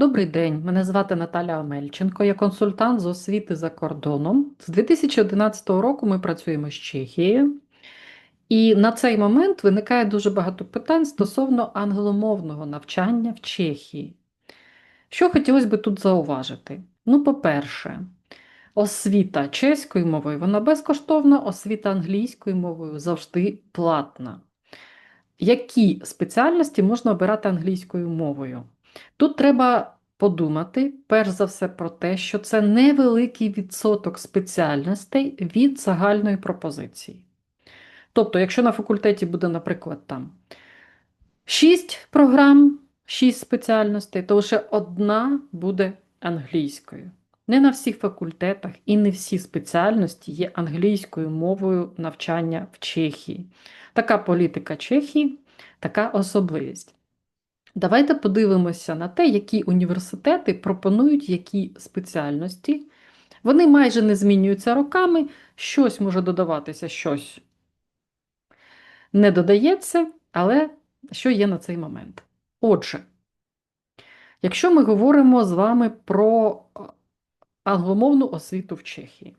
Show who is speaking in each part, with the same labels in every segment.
Speaker 1: Добрий день, мене звати Наталя Омельченко, я консультант з освіти за кордоном. З 2011 року ми працюємо з Чехією, і на цей момент виникає дуже багато питань стосовно англомовного навчання в Чехії. Що хотілося б тут зауважити? Ну, по-перше, освіта чеською мовою вона безкоштовна, освіта англійською мовою завжди платна. Які спеціальності можна обирати англійською мовою? Тут треба подумати, перш за все, про те, що це невеликий відсоток спеціальностей від загальної пропозиції. Тобто, якщо на факультеті буде, наприклад, там 6 програм, 6 спеціальностей, то лише одна буде англійською. Не на всіх факультетах і не всі спеціальності є англійською мовою навчання в Чехії. Така політика Чехії, така особливість. Давайте подивимося на те, які університети пропонують які спеціальності. Вони майже не змінюються роками, щось може додаватися, щось не додається, але що є на цей момент? Отже, якщо ми говоримо з вами про англомовну освіту в Чехії,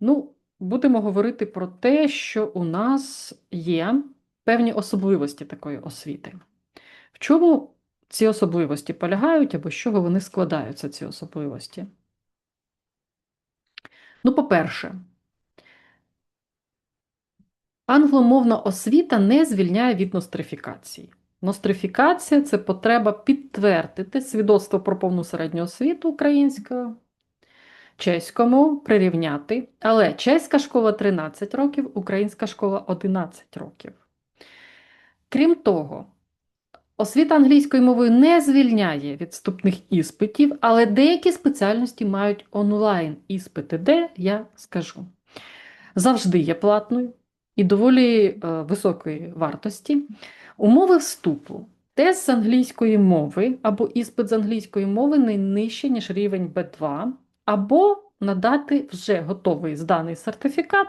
Speaker 1: ну, будемо говорити про те, що у нас є певні особливості такої освіти. В чому ці особливості полягають або з чого вони складаються, ці особливості? Ну, по-перше, англомовна освіта не звільняє від нострифікації. Нострифікація це потреба підтвердити свідоцтво про повну середню освіту українською, чеському прирівняти, але чеська школа 13 років, українська школа 11 років. Крім того, Освіта англійською мовою не звільняє від вступних іспитів, але деякі спеціальності мають онлайн іспити, де я скажу. Завжди є платною і доволі е, високої вартості. Умови вступу. Тест з англійської мови або іспит з англійської мови не нижче, ніж рівень B2, або надати вже готовий зданий сертифікат,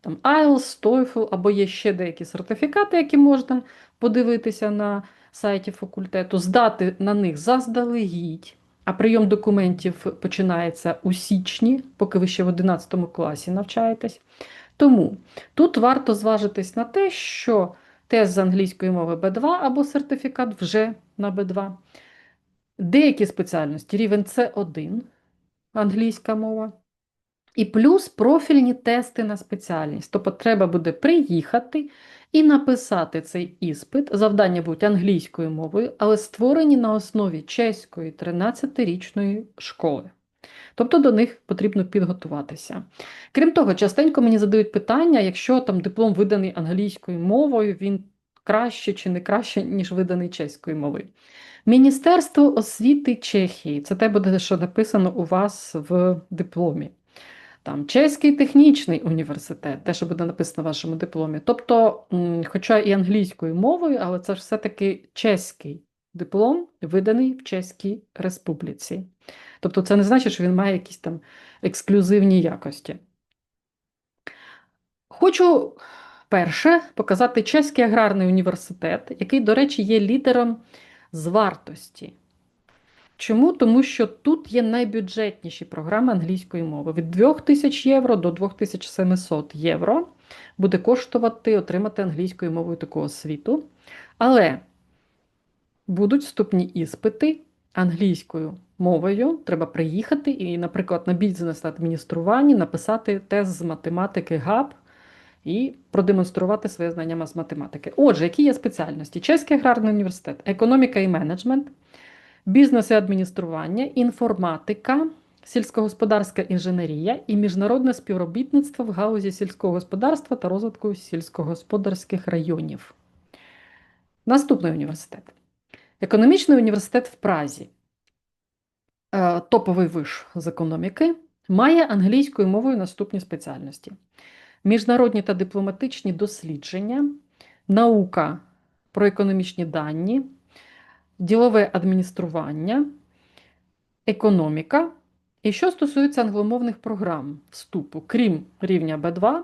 Speaker 1: там IELTS, TOEFL, або є ще деякі сертифікати, які можна подивитися на сайті факультету, здати на них заздалегідь, а прийом документів починається у січні, поки ви ще в 11 класі навчаєтесь. Тому тут варто зважитись на те, що тест з англійської мови B2 або сертифікат вже на B2. Деякі спеціальності рівень С1 англійська мова. І плюс профільні тести на спеціальність. Тобто треба буде приїхати і написати цей іспит. Завдання будуть англійською мовою, але створені на основі чеської 13-річної школи. Тобто до них потрібно підготуватися. Крім того, частенько мені задають питання, якщо там диплом виданий англійською мовою, він краще чи не краще, ніж виданий чеською мовою. Міністерство освіти Чехії це те буде, що написано у вас в дипломі там Чеський технічний університет, те, що буде написано в вашому дипломі. Тобто, хоча і англійською мовою, але це все-таки чеський диплом, виданий в Чеській Республіці. Тобто, це не значить, що він має якісь там ексклюзивні якості. Хочу перше показати Чеський аграрний університет, який, до речі, є лідером з вартості. Чому? Тому що тут є найбюджетніші програми англійської мови. Від 2000 євро до 2700 євро буде коштувати отримати англійською мовою таку освіту. Але будуть вступні іспити англійською мовою. Треба приїхати і, наприклад, на бізнес-адмініструванні написати тест з математики ГАП і продемонструвати своє знання з математики. Отже, які є спеціальності? Чеський аграрний університет, економіка і менеджмент бізнес і адміністрування, інформатика, сільськогосподарська інженерія і міжнародне співробітництво в галузі сільського господарства та розвитку сільськогосподарських районів. Наступний університет. Економічний університет в Празі, е, топовий виш з економіки, має англійською мовою наступні спеціальності: міжнародні та дипломатичні дослідження, наука про економічні дані ділове адміністрування, економіка. І що стосується англомовних програм вступу, крім рівня Б2,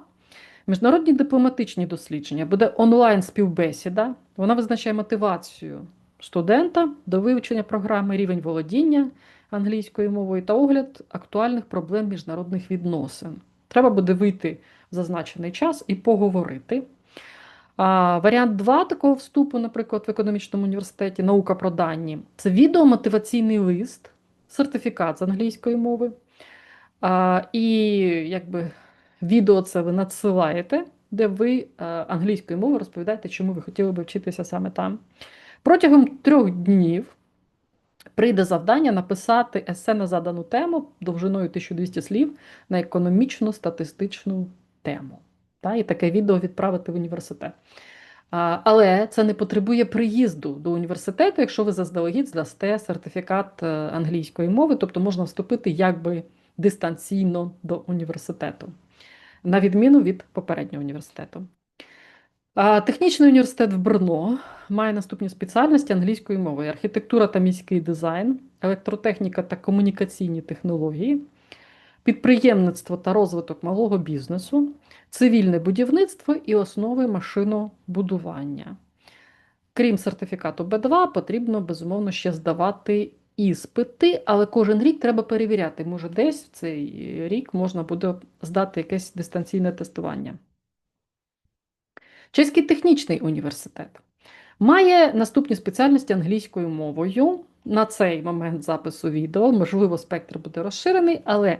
Speaker 1: міжнародні дипломатичні дослідження буде онлайн співбесіда, вона визначає мотивацію студента до вивчення програми рівень володіння англійською мовою та огляд актуальних проблем міжнародних відносин. Треба буде вийти в зазначений час і поговорити. А, Варіант 2 такого вступу, наприклад, в економічному університеті наука про дані це відеомотиваційний лист, сертифікат з англійської мови. А, І якби відео це ви надсилаєте, де ви а, англійською мовою розповідаєте, чому ви хотіли би вчитися саме там. Протягом трьох днів прийде завдання написати есе на задану тему довжиною 1200 слів на економічну статистичну тему. Та, І таке відео відправити в університет. Але це не потребує приїзду до університету, якщо ви заздалегідь здасте сертифікат е, англійської мови, тобто можна вступити якби дистанційно до університету, на відміну від попереднього університету. Технічний університет в Брно має наступні спеціальності англійської мови: архітектура та міський дизайн, електротехніка та комунікаційні технології, підприємництво та розвиток малого бізнесу, цивільне будівництво і основи машинобудування. Крім сертифікату Б2, потрібно безумовно ще здавати іспити, але кожен рік треба перевіряти. Може, десь в цей рік можна буде здати якесь дистанційне тестування. Чеський технічний університет має наступні спеціальності англійською мовою. На цей момент запису відео, можливо, спектр буде розширений, але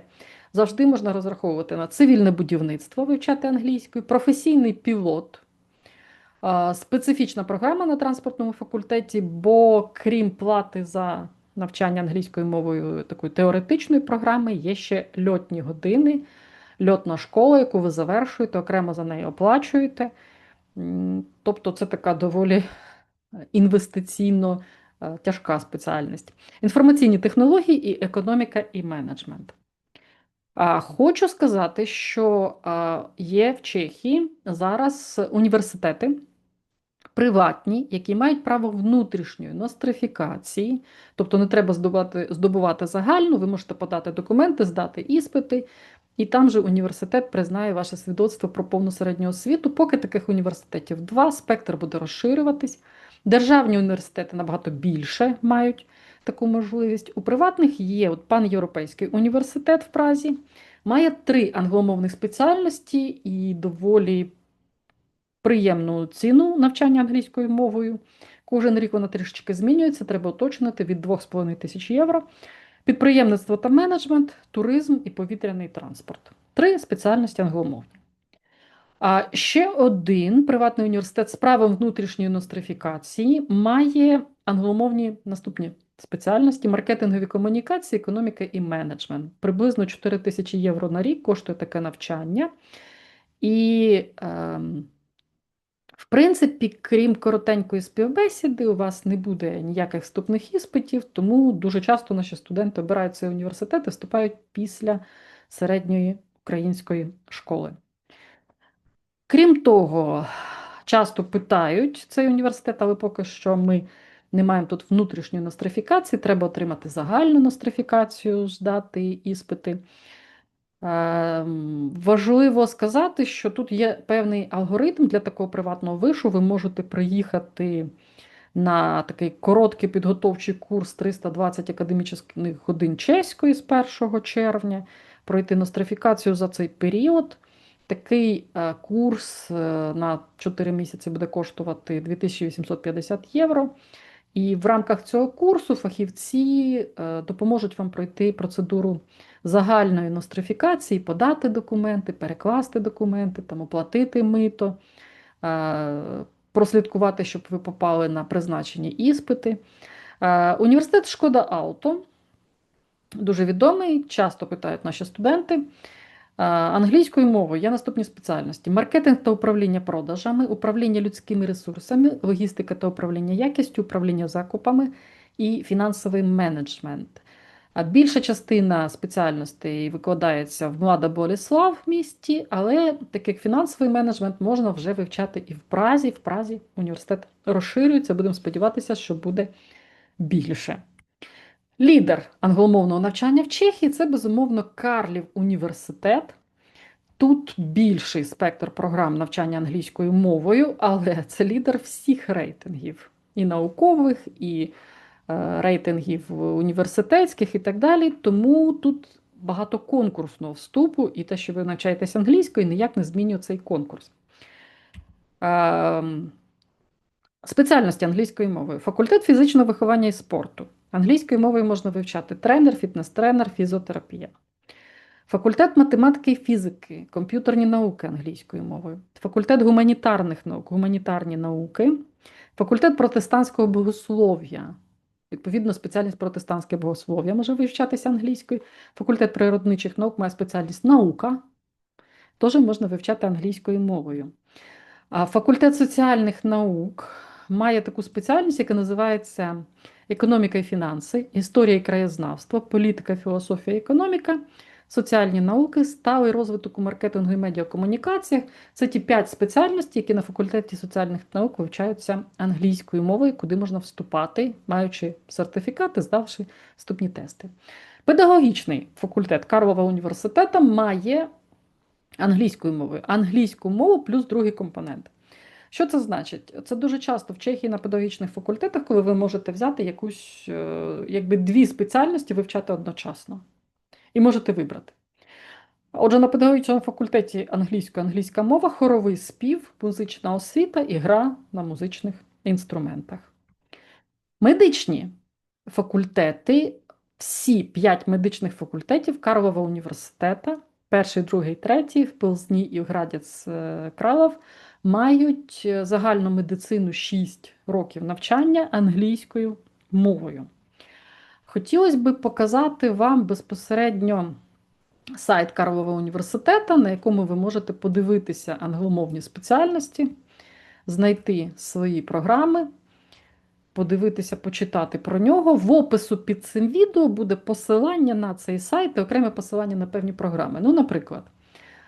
Speaker 1: завжди можна розраховувати на цивільне будівництво, вивчати англійською, професійний пілот, специфічна програма на транспортному факультеті, бо крім плати за навчання англійською мовою такої теоретичної програми, є ще льотні години, льотна школа, яку ви завершуєте, окремо за неї оплачуєте. Тобто це така доволі інвестиційно е, тяжка спеціальність. Інформаційні технології і економіка і менеджмент. Хочу сказати, що є в Чехії зараз університети приватні, які мають право внутрішньої нострифікації, тобто не треба здобувати здобувати загальну, ви можете подати документи, здати іспити, і там же університет признає ваше свідоцтво про повну середню освіту. Поки таких університетів два, спектр буде розширюватись. Державні університети набагато більше мають таку можливість. У приватних є от панєвропейський університет в Празі, має три англомовних спеціальності і доволі приємну ціну навчання англійською мовою. Кожен рік вона трішечки змінюється, треба уточнити від 2,5 тисяч євро. Підприємництво та менеджмент, туризм і повітряний транспорт. Три спеціальності англомовні. А ще один приватний університет з правом внутрішньої нострифікації має англомовні наступні спеціальності: маркетингові комунікації, економіка і менеджмент. Приблизно 4 тисячі євро на рік коштує таке навчання. І е, в принципі, крім коротенької співбесіди, у вас не буде ніяких вступних іспитів, тому дуже часто наші студенти обирають цей університет і вступають після середньої української школи. Крім того, часто питають цей університет, але поки що ми не маємо тут внутрішньої нострифікації, треба отримати загальну нострифікацію, здати іспити. Ем, важливо сказати, що тут є певний алгоритм для такого приватного вишу. Ви можете приїхати на такий короткий підготовчий курс 320 академічних годин чеської з 1 червня, пройти нострифікацію за цей період. Такий е, курс е, на 4 місяці буде коштувати 2850 євро. І в рамках цього курсу фахівці е, допоможуть вам пройти процедуру загальної нострифікації, подати документи, перекласти документи, там, оплатити мито, е, прослідкувати, щоб ви попали на призначені іспити. Е, університет Шкода Ауто дуже відомий, часто питають наші студенти. Англійською мовою є наступні спеціальності: маркетинг та управління продажами, управління людськими ресурсами, логістика та управління якістю, управління закупами і фінансовий менеджмент. А більша частина спеціальностей викладається в Млада Боліслав в місті, але так як фінансовий менеджмент можна вже вивчати і в Празі. В Празі університет розширюється, будемо сподіватися, що буде більше. Лідер англомовного навчання в Чехії це, безумовно, Карлів університет. Тут більший спектр програм навчання англійською мовою, але це лідер всіх рейтингів. і наукових, і е, рейтингів університетських і так далі. Тому тут багато конкурсного вступу, і те, що ви навчаєтесь англійською, ніяк не змінює цей конкурс. Ем, Спеціальності англійської мови. Факультет фізичного виховання і спорту. Англійською мовою можна вивчати тренер, фітнес-тренер, фізіотерапія. Факультет математики і фізики, комп'ютерні науки англійською мовою. Факультет гуманітарних наук, гуманітарні науки. Факультет протестантського богослов'я. Відповідно, спеціальність протестантське богослов'я може вивчатися англійською. Факультет природничих наук має спеціальність наука. Теж можна вивчати англійською мовою. Факультет соціальних наук має таку спеціальність, яка називається економіка і фінанси, історія і краєзнавство, політика, філософія економіка, соціальні науки, сталий розвиток у маркетингу і медіакомунікаціях. Це ті п'ять спеціальностей, які на факультеті соціальних наук вивчаються англійською мовою, куди можна вступати, маючи сертифікати, здавши вступні тести. Педагогічний факультет Карлова університету має англійською мовою. Англійську мову плюс другий компонент. Що це значить? Це дуже часто в Чехії на педагогічних факультетах, коли ви можете взяти якусь, е, якби дві спеціальності вивчати одночасно. І можете вибрати. Отже, на педагогічному факультеті англійською англійська мова, хоровий спів, музична освіта і гра на музичних інструментах. Медичні факультети, всі п'ять медичних факультетів Карлова університету, перший, другий, третій, в Пилзні і в Градець е, Кралов, мають е, загальну медицину 6 років навчання англійською мовою. Хотілося б показати вам безпосередньо сайт Карлова університету, на якому ви можете подивитися англомовні спеціальності, знайти свої програми, подивитися, почитати про нього. В опису під цим відео буде посилання на цей сайт і окреме посилання на певні програми. Ну, наприклад,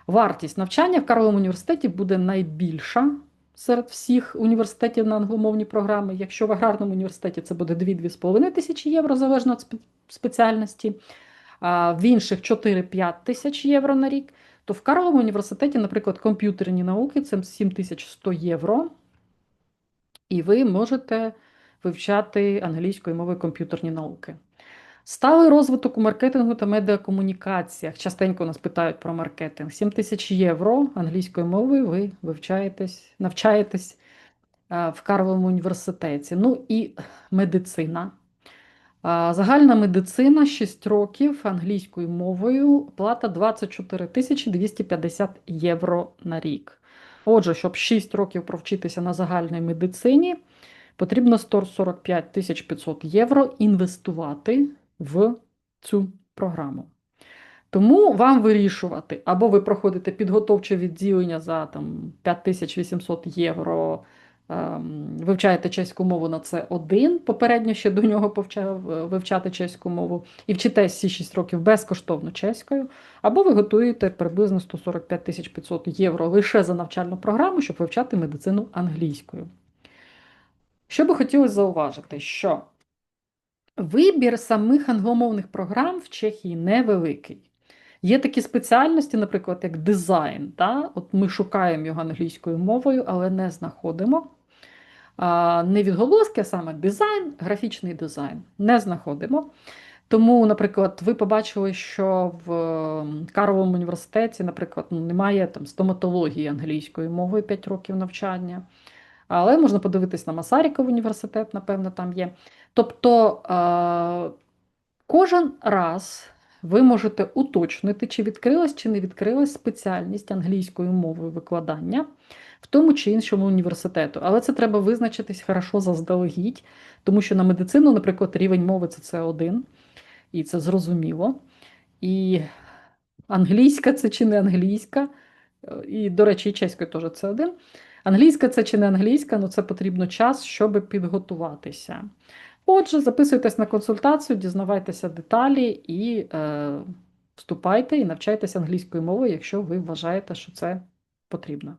Speaker 1: вартість навчання в Карловому університеті буде найбільша серед всіх університетів на англомовні програми. Якщо в аграрному університеті це буде 2-2,5 тисячі євро, залежно від спеціальності, а в інших 4-5 тисяч євро на рік, то в Карловому університеті, наприклад, комп'ютерні науки це 7100 євро, і ви можете вивчати англійською мовою комп'ютерні науки. Сталий розвиток у маркетингу та медіакомунікаціях. Частенько нас питають про маркетинг. 7 тисяч євро англійською мовою ви вивчаєтесь, навчаєтесь в Карловому університеті. Ну і медицина. Загальна медицина 6 років англійською мовою, плата 24 тисячі 250 євро на рік. Отже, щоб 6 років провчитися на загальній медицині, потрібно 145 тисяч 500 євро інвестувати в цю програму. Тому вам вирішувати, або ви проходите підготовче відділення за там, 5800 євро, ем, вивчаєте чеську мову на це один, попередньо ще до нього повчав, вивчати чеську мову, і вчитесь всі 6 років безкоштовно чеською, або ви готуєте приблизно 145 500 євро лише за навчальну програму, щоб вивчати медицину англійською. Що би хотілося зауважити, що Вибір самих англомовних програм в Чехії невеликий. Є такі спеціальності, наприклад, як дизайн. Та? От Ми шукаємо його англійською мовою, але не знаходимо. А, Не відголоски, а саме дизайн, графічний дизайн. Не знаходимо. Тому, наприклад, ви побачили, що в Карловому університеті, наприклад, ну, немає там стоматології англійською мовою 5 років навчання. Але можна подивитись на Масаріков університет, напевно, там є. Тобто кожен раз ви можете уточнити, чи відкрилась, чи не відкрилась спеціальність англійською мовою викладання в тому чи іншому університету. Але це треба визначитись хорошо заздалегідь, тому що на медицину, наприклад, рівень мови це С1, і це зрозуміло. І англійська це чи не англійська, і, до речі, і чеською теж це один. Англійська це чи не англійська, ну це потрібно час, щоб підготуватися. Отже, записуйтесь на консультацію, дізнавайтеся деталі і е, вступайте і навчайтеся англійською мовою, якщо ви вважаєте, що це потрібно.